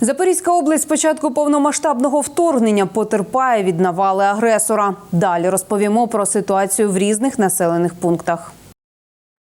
Запорізька область з початку повномасштабного вторгнення потерпає від навали агресора. Далі розповімо про ситуацію в різних населених пунктах.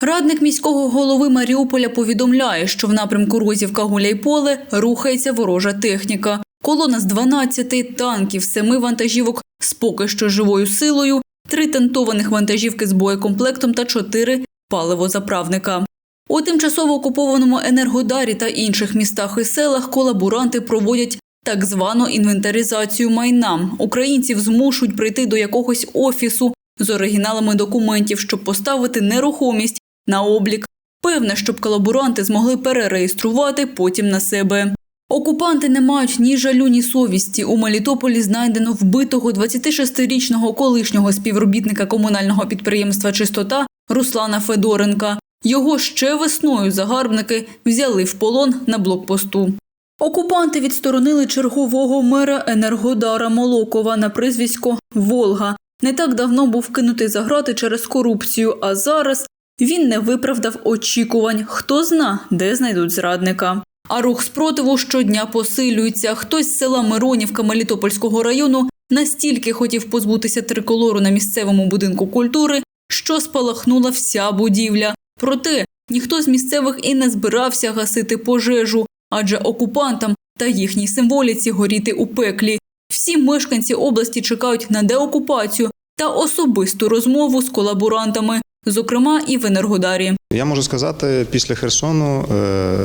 Радник міського голови Маріуполя повідомляє, що в напрямку Розівка Гуляйполе рухається ворожа техніка. Колона з 12 танків, 7 вантажівок з поки що живою силою, 3 тентованих вантажівки з боєкомплектом та 4 паливозаправника. У тимчасово окупованому Енергодарі та інших містах і селах колаборанти проводять так звану інвентаризацію майна. Українців змушують прийти до якогось офісу з оригіналами документів, щоб поставити нерухомість на облік. Певне, щоб колаборанти змогли перереєструвати потім на себе. Окупанти не мають ні жалю, ні совісті. У Мелітополі знайдено вбитого 26-річного колишнього співробітника комунального підприємства Чистота Руслана Федоренка. Його ще весною загарбники взяли в полон на блокпосту. Окупанти відсторонили чергового мера Енергодара Молокова на прізвисько Волга. Не так давно був кинутий за грати через корупцію, а зараз він не виправдав очікувань. Хто зна, де знайдуть зрадника. А рух спротиву щодня посилюється. Хтось з села Миронівка Мелітопольського району настільки хотів позбутися триколору на місцевому будинку культури, що спалахнула вся будівля. Проте ніхто з місцевих і не збирався гасити пожежу, адже окупантам та їхній символіці горіти у пеклі. Всі мешканці області чекають на деокупацію та особисту розмову з колаборантами, зокрема і в Енергодарі. Я можу сказати після Херсону е,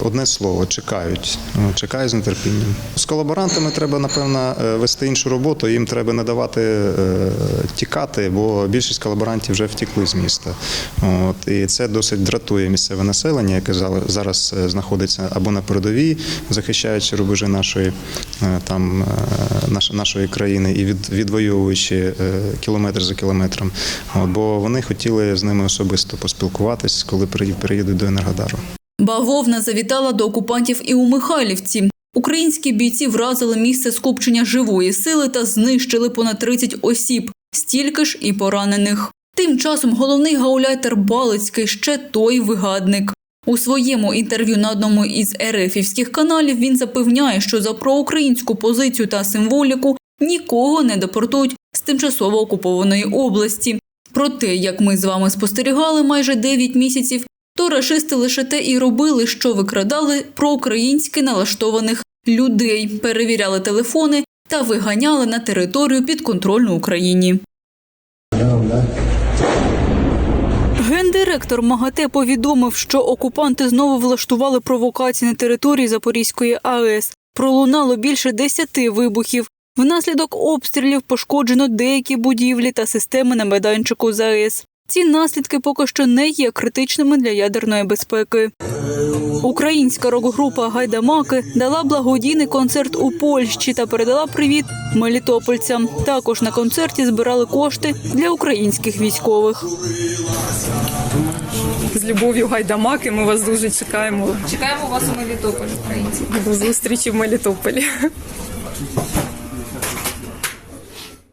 одне слово чекають. Ну, Чекають з нетерпінням. З колаборантами треба, напевно, е, вести іншу роботу. Їм треба не давати е, тікати, бо більшість колаборантів вже втікли з міста. От, і це досить дратує місцеве населення, яке зараз е, знаходиться або на передовій, захищаючи рубежі нашої е, там е, нашої країни і від, відвоюючи е, кілометр за кілометром. Бо вони хотіли з ними особисто поспілкуватись, коли приї- приїдуть до Енергодару. Бавовна завітала до окупантів і у Михайлівці. Українські бійці вразили місце скупчення живої сили та знищили понад 30 осіб, стільки ж і поранених. Тим часом головний гауляйтер Балицький ще той вигадник. У своєму інтерв'ю на одному із РФівських каналів він запевняє, що за проукраїнську позицію та символіку нікого не депортують з тимчасово окупованої області. Проте, як ми з вами спостерігали майже 9 місяців, то рашисти лише те і робили, що викрадали проукраїнськи налаштованих людей, перевіряли телефони та виганяли на територію підконтрольну Україні. Гендиректор МАГАТЕ повідомив, що окупанти знову влаштували провокації на території Запорізької АЕС. Пролунало більше десяти вибухів. Внаслідок обстрілів пошкоджено деякі будівлі та системи на майданчику ЗАЕС. Ці наслідки поки що не є критичними для ядерної безпеки. Українська рок-група Гайдамаки дала благодійний концерт у Польщі та передала привіт мелітопольцям. Також на концерті збирали кошти для українських військових. з любов'ю гайдамаки. Ми вас дуже чекаємо Чекаємо вас у Мелітополі, українці. до зустрічі в Мелітополі.